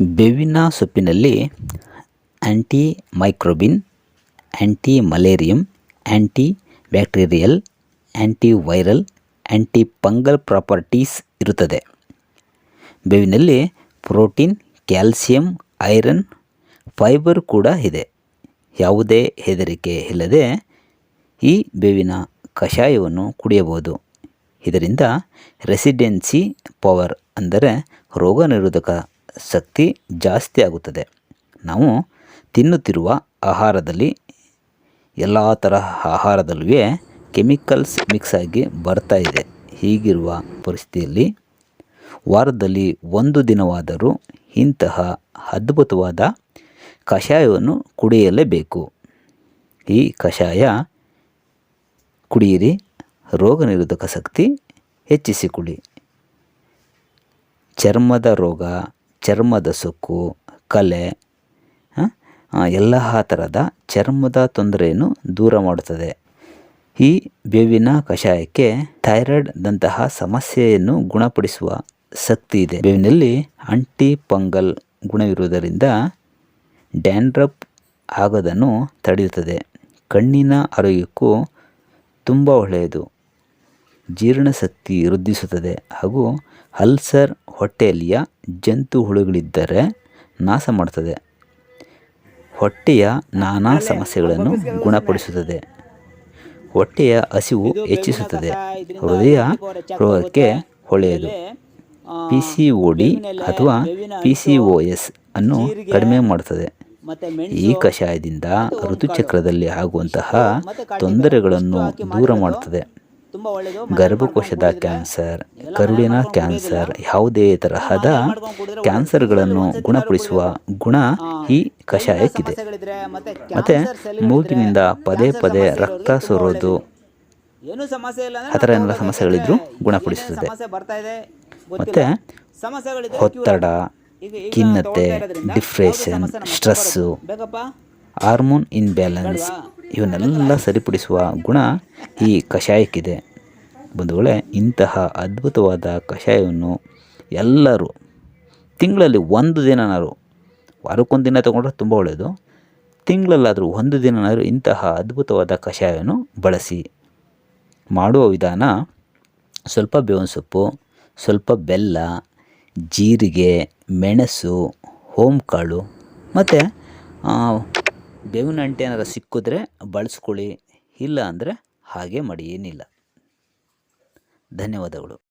ಬೇವಿನ ಸೊಪ್ಪಿನಲ್ಲಿ antimicrobial antimalarial antibacterial antiviral antifungal properties ಇರುತ್ತದೆ. ಬೇವಿನಲ್ಲಿ ಪ್ರೋಟೀನ್, ಕ್ಯಾಲ್ಸಿಯಂ, ಐರನ್, ಫೈಬರ್ ಕೂಡ ಇದೆ. ಯಾವುದೇ ಹೆದರಿಕೆ ಇಲ್ಲದೆ ಈ ಬೇವಿನ ಕಷಾಯವನ್ನು ಕುಡಿಯಬಹುದು. ಇದರಿಂದ ರೆಸಿಡೆನ್ಸಿ ಪವರ್ ಅಂದರೆ ರೋಗ ನಿರೋಧಕ ಶಕ್ತಿ ಜಾಸ್ತಿ ಆಗುತ್ತದೆ. ನಾವು ತಿನ್ನುತ್ತಿರುವ ಆಹಾರದಲ್ಲಿ ಎಲ್ಲ ತರಹ ಆಹಾರದಲ್ಲೂ ಕೆಮಿಕಲ್ಸ್ ಮಿಕ್ಸ್ ಆಗಿ ಬರ್ತಾ ಇದೆ. ಹೀಗಿರುವ ಪರಿಸ್ಥಿತಿಯಲ್ಲಿ ವಾರದಲ್ಲಿ ಒಂದು ದಿನವಾದರೂ ಇಂತಹ ಅದ್ಭುತವಾದ ಕಷಾಯವನ್ನು ಕುಡಿಯಲೇಬೇಕು. ಈ ಕಷಾಯ ಕುಡಿಯಿರಿ. ರೋಗ ನಿರೋಧಕ ಶಕ್ತಿ ಹೆಚ್ಚಿಸಿಕೊಳ್ಳಿ. ಚರ್ಮದ ರೋಗ ಚರ್ಮದ ಸುಕ್ಕು, ಕಲೆ ಎಲ್ಲ ಥರದ ಚರ್ಮದ ತೊಂದರೆಯನ್ನು ದೂರ ಮಾಡುತ್ತದೆ. ಈ ಬೇವಿನ ಕಷಾಯಕ್ಕೆ ಥೈರಾಯ್ಡ್ದಂತಹ ಸಮಸ್ಯೆಯನ್ನು ಗುಣಪಡಿಸುವ ಶಕ್ತಿ ಇದೆ. ಬೇವಿನಲ್ಲಿ ಅಂಟಿ ಪಂಗಲ್ ಗುಣವಿರುವುದರಿಂದ ಡ್ಯಾಂಡ್ರಪ್ ಆಗೋದನ್ನು ತಡೆಯುತ್ತದೆ. ಕಣ್ಣಿನ ಆರೋಗ್ಯಕ್ಕೂ ತುಂಬ ಒಳ್ಳೆಯದು. ಜೀರ್ಣಶಕ್ತಿ ವೃದ್ಧಿಸುತ್ತದೆ. ಹಾಗೂ ಅಲ್ಸರ್ ಹೊಟ್ಟೆಯಲ್ಲಿಯ ಜಂತು ಹುಳುಗಳಿದ್ದರೆ ನಾಶ ಮಾಡುತ್ತದೆ. ಹೊಟ್ಟೆಯ ನಾನಾ ಸಮಸ್ಯೆಗಳನ್ನು ಗುಣಪಡಿಸುತ್ತದೆ ಹೊಟ್ಟೆಯ ಹಸಿವು ಹೆಚ್ಚಿಸುತ್ತದೆ ಹೃದಯ ರೋಗಕ್ಕೆ ಒಳ್ಳೆಯದು ಪಿ ಸಿ ಒ ಡಿ ಅಥವಾ ಪಿ ಸಿ ಒ ಎಸ್ ಅನ್ನು ಕಡಿಮೆ ಮಾಡುತ್ತದೆ ಈ ಕಷಾಯದಿಂದ ಋತುಚಕ್ರದಲ್ಲಿ ಆಗುವಂತಹ ತೊಂದರೆಗಳನ್ನು ದೂರ ಮಾಡುತ್ತದೆ ಗರ್ಭಕೋಶದ ಕ್ಯಾನ್ಸರ್ ಕರುಳಿನ ಕ್ಯಾನ್ಸರ್ ಯಾವುದೇ ತರಹದ ಕ್ಯಾನ್ಸರ್ಗಳನ್ನು ಗುಣಪಡಿಸುವ ಗುಣ ಈ ಕಷಾಯಕ್ಕಿದೆ ಮತ್ತೆ ಮೂಗಿನಿಂದ ಪದೇ ಪದೇ ರಕ್ತ ಸೋರೋದು. ಏನು ಸಮಸ್ಯೆ ಇಲ್ಲ ಆ ಥರ ಎಲ್ಲ ಸಮಸ್ಯೆಗಳಿದ್ರು ಗುಣಪಡಿಸುತ್ತದೆ. ಮತ್ತೆ ಒತ್ತಡ ಖಿನ್ನತೆ ಡಿಪ್ರೆಷನ್ ಸ್ಟ್ರೆಸ್ಸು ಹಾರ್ಮೋನ್ ಇನ್ಬ್ಯಾಲೆನ್ಸ್ ಇವನ್ನೆಲ್ಲ ಸರಿಪಡಿಸುವ ಗುಣ ಈ ಕಷಾಯಕ್ಕಿದೆ. ಬಂಧುಗಳೇ, ಇಂತಹ ಅದ್ಭುತವಾದ ಕಷಾಯವನ್ನು ಎಲ್ಲರೂ ತಿಂಗಳಲ್ಲಿ ಒಂದು ದಿನನಾದ್ರು ವಾರಕ್ಕೊಂದು ದಿನ ತೊಗೊಂಡ್ರೆ ತುಂಬ ಒಳ್ಳೆಯದು ತಿಂಗಳಲ್ಲಾದರೂ ಒಂದು ದಿನನಾದರೂ ಇಂತಹ ಅದ್ಭುತವಾದ ಕಷಾಯವನ್ನು ಬಳಸಿ. ಮಾಡುವ ವಿಧಾನ ಸ್ವಲ್ಪ ಬೇವಿನ ಸೊಪ್ಪು, ಸ್ವಲ್ಪ ಬೆಲ್ಲ, ಜೀರಿಗೆ, ಮೆಣಸು ಕಾಳು, ಮತ್ತು ಬೇವಿನ ಅಂಟೆ ಏನಾರು ಸಿಕ್ಕಿದ್ರೆ ಬಳಸ್ಕೊಳ್ಳಿ ಇಲ್ಲ ಅಂದರೆ ಹಾಗೆ ಮಾಡಿ ಏನಿಲ್ಲ. ಧನ್ಯವಾದಗಳು.